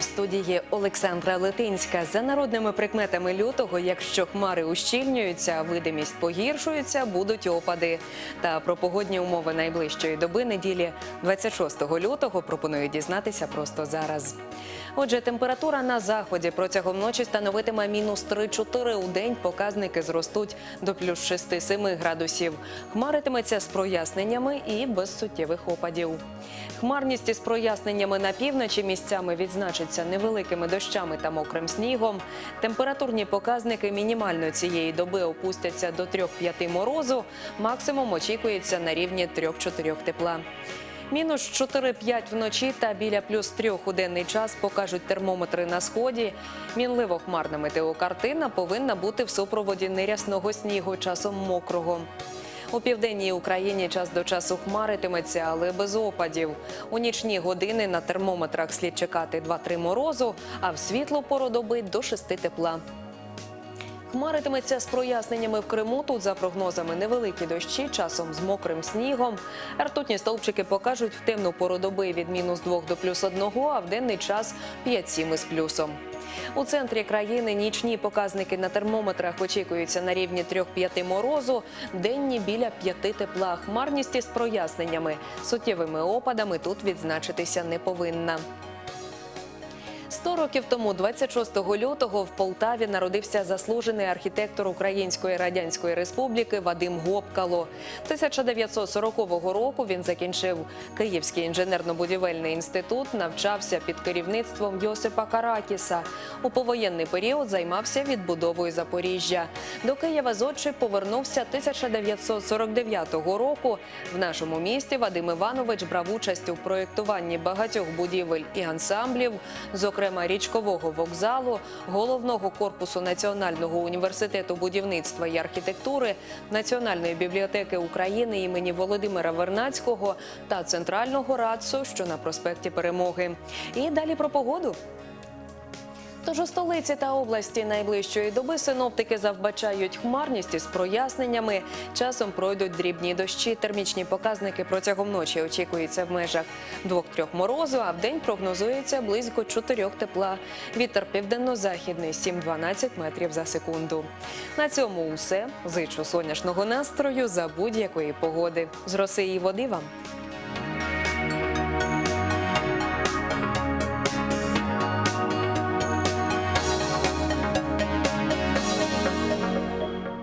студії Олександра Летинська. За народними прикметами лютого, якщо хмари ущільнюються, видимість погіршується, будуть опади. Та про погодні умови найближчої доби неділі 26 лютого пропоную дізнатися просто зараз. Отже, температура на заході протягом ночі становитиме мінус 3-4. У день показники зростуть до плюс 6-7 градусів. Хмаритиметься з проясненнями і без суттєвих опадів. Хмарність із проясненнями на півночі місцями відзначиться невеликими дощами та мокрим снігом. Температурні показники мінімально цієї доби опустяться до 3-5 морозу. Максимум очікується на рівні 3-4 тепла. Мінус 4-5 вночі та біля плюс 3 у денний час покажуть термометри на сході. Мінливо хмарна метеокартина повинна бути в супроводі нерясного снігу, часом мокрого. У південній Україні час до часу хмаритиметься, але без опадів. У нічні години на термометрах слід чекати 2-3 морозу, а в світлу пору доби до 6 тепла. Хмаритиметься з проясненнями в Криму. Тут за прогнозами невеликі дощі, часом з мокрим снігом. Ртутні стовпчики покажуть в темну пору доби від мінус 2 до плюс 1, а в денний час 5-7 із плюсом. У центрі країни нічні показники на термометрах очікуються на рівні 3-5 морозу, денні біля 5 тепла. Хмарність із проясненнями. Суттєвими опадами тут відзначитися не повинна. 100 років тому, 26 лютого, в Полтаві народився заслужений архітектор Української Радянської Республіки Вадим Гопкало. 1940 року він закінчив Київський інженерно-будівельний інститут, навчався під керівництвом Йосипа Каракіса. У повоєнний період займався відбудовою Запоріжжя. До Києва з Отчі повернувся 1949 року. В нашому місті Вадим Іванович брав участь у проєктуванні багатьох будівель і ансамблів, зокрема річкового вокзалу, головного корпусу Національного університету будівництва і архітектури, Національної бібліотеки України імені Володимира Вернацького та центрального радсу, що на проспекті Перемоги. І далі про погоду. Тож у столиці та області найближчої доби синоптики завбачають хмарність із проясненнями. Часом пройдуть дрібні дощі. Термічні показники протягом ночі очікуються в межах 2-3 морозу, а в день прогнозується близько 4 тепла. Вітер південно-західний 7-12 метрів за секунду. На цьому усе. Зичу сонячного настрою за будь-якої погоди. З роси і води вам.